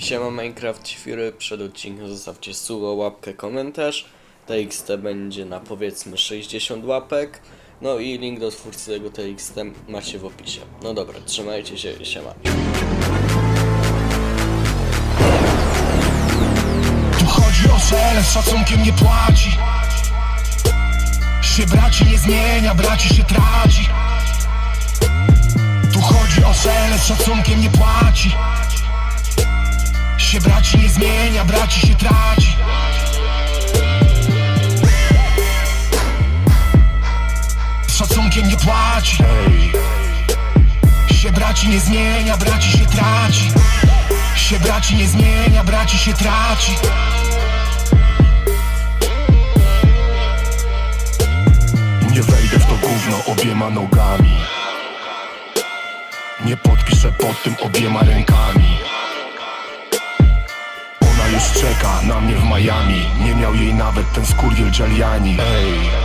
Siema Minecraft Fury, przed odcinkiem zostawcie suło, łapkę, komentarz. TXT będzie na powiedzmy 60 łapek. No i link do twórcy tego TXT macie w opisie. No dobra, trzymajcie się, siema. Tu chodzi o cele, z szacunkiem nie płaci Się braci nie zmienia, braci się traci Tu chodzi o cele, z szacunkiem nie płaci zmienia, braci się traci. Z szacunkiem nie płaci. Się braci nie zmienia, braci się traci. Się braci nie zmienia, braci się traci. Nie wejdę w to gówno obiema nogami. Nie podpiszę pod tym obiema rękami już czeka na mnie w Miami. Nie miał jej nawet ten skurwiel Giuliani. Ej